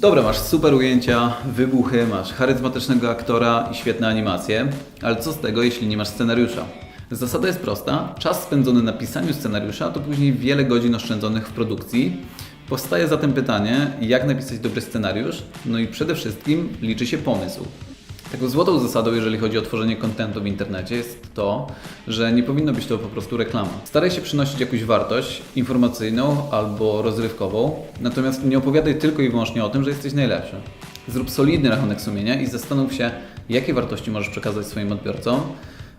Dobra, masz super ujęcia, wybuchy, masz charyzmatycznego aktora i świetne animacje, ale co z tego, jeśli nie masz scenariusza? Zasada jest prosta. Czas spędzony na pisaniu scenariusza to później wiele godzin oszczędzonych w produkcji. Powstaje zatem pytanie, jak napisać dobry scenariusz? No i przede wszystkim liczy się pomysł. Taką złotą zasadą, jeżeli chodzi o tworzenie kontentu w internecie, jest to, że nie powinno być to po prostu reklama. Staraj się przynosić jakąś wartość informacyjną albo rozrywkową, natomiast nie opowiadaj tylko i wyłącznie o tym, że jesteś najlepszy. Zrób solidny rachunek sumienia i zastanów się, jakie wartości możesz przekazać swoim odbiorcom,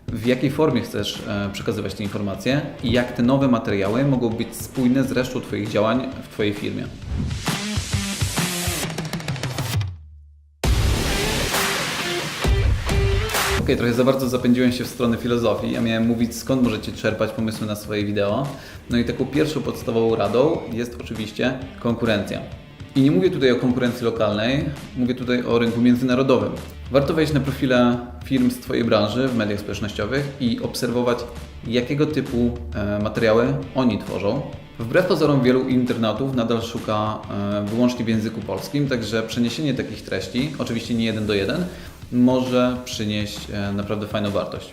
w jakiej formie chcesz e, przekazywać te informacje i jak te nowe materiały mogą być spójne z resztą Twoich działań w Twojej firmie. Okej, trochę za bardzo zapędziłem się w stronę filozofii. Ja miałem mówić, skąd możecie czerpać pomysły na swoje wideo. No i taką pierwszą podstawową radą jest oczywiście konkurencja. I nie mówię tutaj o konkurencji lokalnej, mówię tutaj o rynku międzynarodowym. Warto wejść na profile firm z Twojej branży w mediach społecznościowych i obserwować, jakiego typu e, materiały oni tworzą. Wbrew pozorom wielu internautów nadal szuka e, wyłącznie w języku polskim, także przeniesienie takich treści, oczywiście nie jeden do jeden, może przynieść e, naprawdę fajną wartość.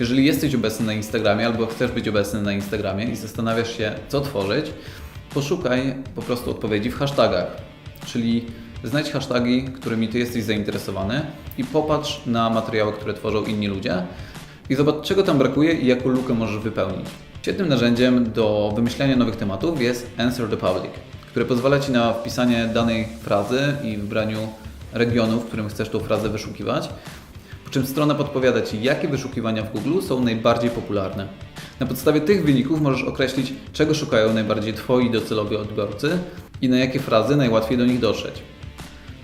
Jeżeli jesteś obecny na Instagramie albo chcesz być obecny na Instagramie i zastanawiasz się, co tworzyć, poszukaj po prostu odpowiedzi w hashtagach. Czyli znajdź hasztagi, którymi Ty jesteś zainteresowany i popatrz na materiały, które tworzą inni ludzie i zobacz, czego tam brakuje i jaką lukę możesz wypełnić. Świetnym narzędziem do wymyślania nowych tematów jest Answer the Public, które pozwala Ci na wpisanie danej frazy i wybraniu regionu, w którym chcesz tą frazę wyszukiwać, po czym strona podpowiada Ci, jakie wyszukiwania w Google są najbardziej popularne. Na podstawie tych wyników możesz określić, czego szukają najbardziej Twoi docelowi odbiorcy i na jakie frazy najłatwiej do nich dotrzeć.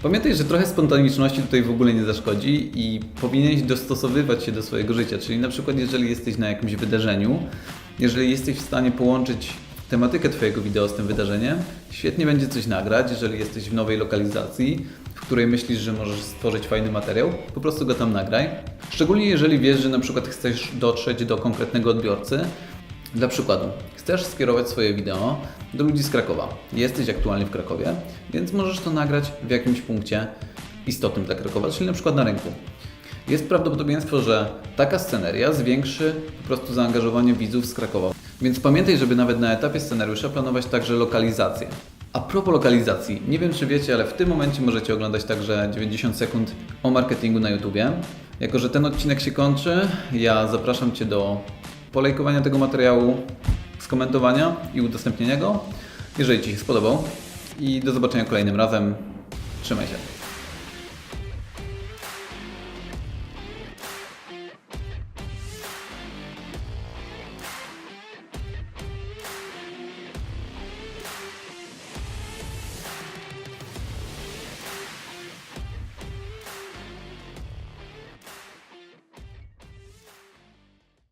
Pamiętaj, że trochę spontaniczności tutaj w ogóle nie zaszkodzi i powinieneś dostosowywać się do swojego życia. Czyli na przykład, jeżeli jesteś na jakimś wydarzeniu, jeżeli jesteś w stanie połączyć tematykę Twojego wideo z tym wydarzeniem, świetnie będzie coś nagrać, jeżeli jesteś w nowej lokalizacji, w której myślisz, że możesz stworzyć fajny materiał, po prostu go tam nagraj. Szczególnie jeżeli wiesz, że na przykład chcesz dotrzeć do konkretnego odbiorcy. Dla przykładu, chcesz skierować swoje wideo do ludzi z Krakowa. Jesteś aktualnie w Krakowie, więc możesz to nagrać w jakimś punkcie istotnym dla Krakowa, czyli na przykład na rynku. Jest prawdopodobieństwo, że taka sceneria zwiększy po prostu zaangażowanie widzów z Krakowa. Więc pamiętaj, żeby nawet na etapie scenariusza planować także lokalizację. A propos lokalizacji, nie wiem czy wiecie, ale w tym momencie możecie oglądać także 90 sekund o marketingu na YouTubie. Jako, że ten odcinek się kończy, ja zapraszam Cię do polejkowania tego materiału, skomentowania i udostępnienia go, jeżeli Ci się spodobał. I do zobaczenia kolejnym razem. Trzymaj się.